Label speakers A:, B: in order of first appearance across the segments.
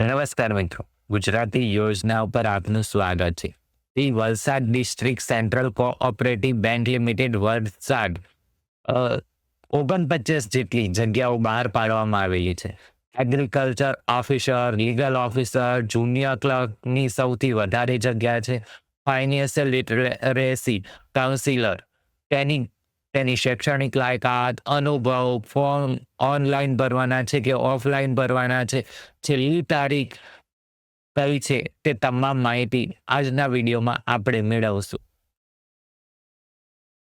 A: નમસ્કાર મિત્રો. ગુજરાતી યોજના ઉપર આપનું સ્વાગત છે. તે Valsad district central cooperative bank limited Valsad ઓગણપચાસ જેટલી જગ્યાઓ બહાર પાડવામાં આવેલી છે. Agriculture officer, legal officer, junior ક્લર્કની સૌથી વધારે જગ્યા છે. ફાઇનાન્શિયલ લિટરેસી કાઉન્સિલર તેની તેની શૈક્ષણિક લાયકાત, અનુભવ ફોર્મ ઓનલાઈન ભરવાના છે કે ઓફલાઈન ભરવાના છે? છેલ્લી તારીખ કઈ છે તે તમામ માહિતી આજના વિડીયોમાં આપણે મેળવશું.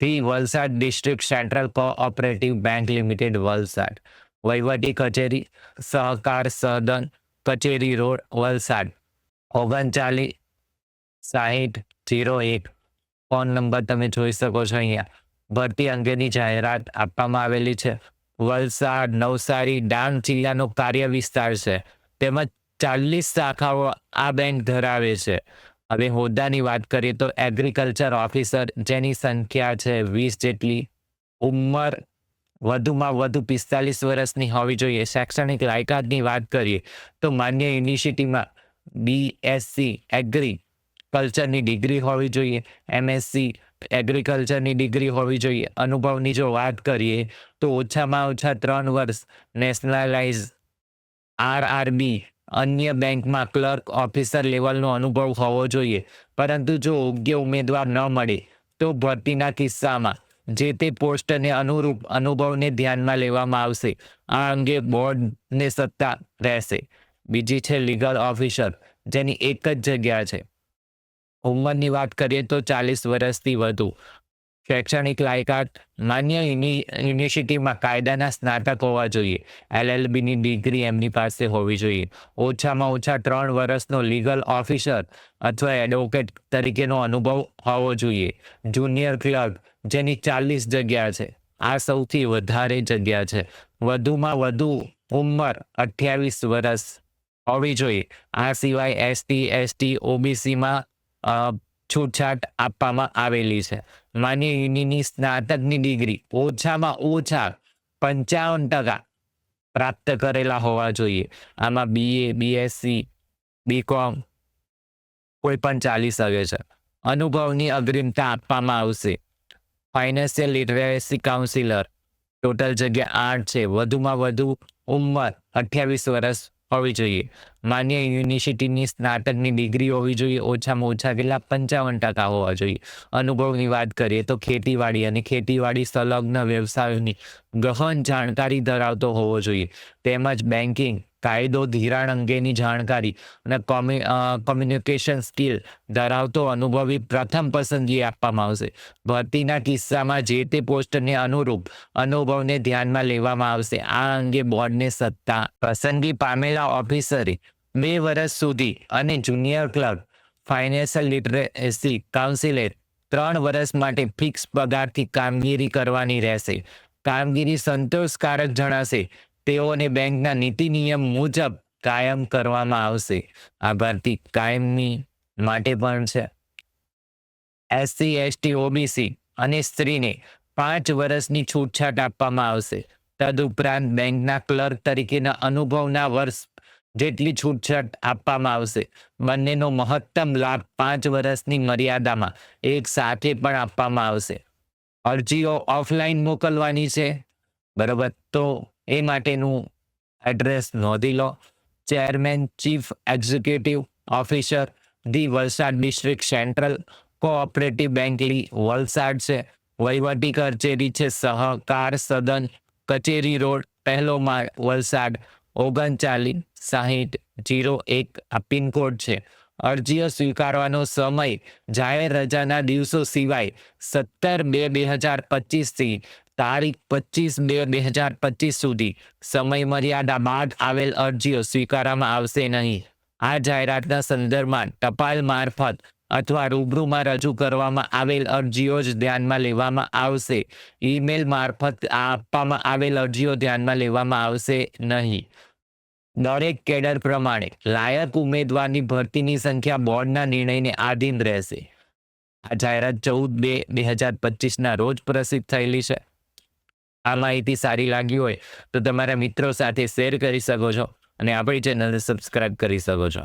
A: The Valsad district central cooperative bank limited, Valsad. વહીવટી કચેરી, સહકાર સદન કચેરી રોડ, વલસાડ. ઓગણચાલીસ સાહીઠ જીરો એક. ફોન નંબર તમે જોઈ શકો છો અહીંયા. ભરતી અંગેની જાહેરાત આપવામાં આવેલી છે. વલસાડ, નવસારી, ડાંગ જિલ્લાનો કાર્ય વિસ્તાર છે. તેમજ ચાલીસ શાખાઓ આ બેંક ધરાવે છે. હવે હોદ્દાની વાત કરીએ તો એગ્રીકલ્ચર ઓફિસર જેની સંખ્યા છે વીસ જેટલી, ઉંમર વધુમાં વધુ પિસ્તાલીસ વર્ષની હોવી જોઈએ. શૈક્ષણિક લાયકાતની વાત કરીએ તો માન્ય યુનિવર્સિટીમાં બીએસસી એગ્રી કલ્ચરની ડિગ્રી હોવી જોઈએ. એમએસસી એગ્રીકલ્ચરની ડિગ્રી હોવી જોઈએ. અનુભવની જો વાત કરીએ, તો ઓછામાં ઓછા ત્રણ વર્ષ નેશનલાઇઝ આરઆરબી અન્ય બેંકમાં ક્લર્ક ઓફિસર લેવલનો અનુભવ હોવો જોઈએ. પરંતુ જો યોગ્ય ઉમેદવાર ન મળે, તો ભરતીના કિસ્સામાં જે તે પોસ્ટને અનુરૂપ અનુભવને ધ્યાનમાં લેવામાં આવશે. આ અંગે બોર્ડને સત્તા રહેશે. બીજી છે લીગલ ઓફિસર જેની એક જ જગ્યા છે. ઉંમરની વાત કરીએ તો ચાલીસ વર્ષથી વધુ. શૈક્ષણિક લાયકાત માન્ય યુનિવર્સિટીમાં કાયદાના સ્નાતક હોવા જોઈએ. એલએલબીની ડિગ્રી એમની પાસે હોવી જોઈએ. ઓછામાં ઓછા ત્રણ વર્ષનો લીગલ ઓફિસર અથવા એડવોકેટ તરીકેનો અનુભવ હોવો જોઈએ. જુનિયર ક્લર્ક, જેની ચાલીસ જગ્યા છે. આ સૌથી વધારે જગ્યા છે. વધુમાં વધુ ઉંમર અઠ્યાવીસ વર્ષ હોવી જોઈએ. આ સિવાય એસટી એસટી, ઓબીસીમાં છૂટછાટ આપવામાં આવેલી છે. માન્ય યુનિની સ્નાતકની ડિગ્રી ઓછામાં ઓછા પંચાવન ટકા પ્રાપ્ત કરેલા હોવા જોઈએ. આમાં બીએ બીએસસી બીકોમ કોઈ પણ ચાલી શકે છે. અનુભવની અગ્રિમતા આપવામાં આવશે. ફાઇનાન્શિયલ લિટરેસી કાઉન્સિલર ટોટલ જગ્યા આઠ છે. વધુમાં વધુ ઉંમર અઠ્યાવીસ વર્ષ હોવી જોઈએ. માન્ય યુનિવર્સિટીની સ્નાતકની ડિગ્રી હોવી જોઈએ, ઓછામાં ઓછા કેટલા? પંચાવન ટકા હોવા જોઈએ. અનુભવની વાત કરીએ તો ખેતીવાડી અને ખેતીવાડી સંલગ્ન વ્યવસાયોની ગહન જાણકારી ધરાવતો હોવો જોઈએ. તેમજ બેન્કિંગ કાયદો ધિરાણ અંગેની જાણકારી અને કોમ્યુ કોમ્યુનિકેશન સ્કિલ ધરાવતો અનુભવી પ્રથમ પસંદગી આપવામાં આવશે. ભરતીના કિસ્સામાં જે તે પોસ્ટને અનુરૂપ અનુભવને ધ્યાનમાં લેવામાં આવશે. આ અંગે બોર્ડને સત્તા પસંદગી પામેલા ઓફિસરે બે વર્ષ સુધી અને junior clerk financial literacy counsellor ત્રણ વર્ષ માટે ફિક્સ પગારથી કામગીરી કરવાની રહેશે. કામગીરી સંતોષકારક જણાશે. તેઓને બેંકના નીતિ નિયમ મુજબ કાયમ કરવામાં આવશે. આ ભરતી કાયમની માટે પણ છે. એસસી, એસટી, ઓબીસી અને સ્ત્રીને પાંચ વર્ષની છૂટછાટ આપવામાં આવશે. તદુપરાંત બેંકના ક્લર્ક તરીકેના અનુભવના વર્ષ જેટલી છૂટછાટ આપવામાં આવશે. બંનેનો મહત્તમ લાભ પાંચ વર્ષની મર્યાદામાં એક સાથે પણ આપવામાં આવશે. અરજીઓ ઓફલાઈન મોકલવાની છે. બરાબર? તો એ માટેનું એડ્રેસ નોંધી લો. Chairman, chief, executive officer, the Valsad district central cooperative બેંકલી Valsad છે. વહીવટી કચેરી છે સહકાર સદન કચેરી રોડ, પહેલો માળ વલસાડ, ઓગણચાલીસ સાહીઠ જીરો એક આ પિનકોડ છે. અરજીઓ સ્વીકારવાનો સમય જાહેર રજાના દિવસો સિવાય સત્તર બે બે હજાર પચીસથી તારીખ પચીસ બે બે હજાર પચીસ સુધી સમય મર્યાદા બાદ આવેલ અરજીઓ સ્વીકારવામાં આવશે નહીં. આ જાહેરાતના સંદર્ભમાં ટપાલ મારફત અથવા રૂબરૂમાં રજૂ કરવામાં આવેલ અરજીઓ જ ધ્યાનમાં લેવામાં આવશે. ઈમેલ મારફત આપવામાં આવેલ અરજીઓ ધ્યાનમાં લેવામાં આવશે નહીં. દરેક કેડર પ્રમાણે લાયક ઉમેદવારની ભરતીની સંખ્યા બોર્ડના નિર્ણયને આધીન રહેશે. આ જાહેરાત ચૌદ બે બે હજાર પચીસના રોજ પ્રસિદ્ધ થયેલી છે. આ માહિતી સારી લાગી હોય તો તમારા મિત્રો સાથે શેર કરી શકો છો અને આપણી ચેનલને સબસ્ક્રાઇબ કરી શકો છો.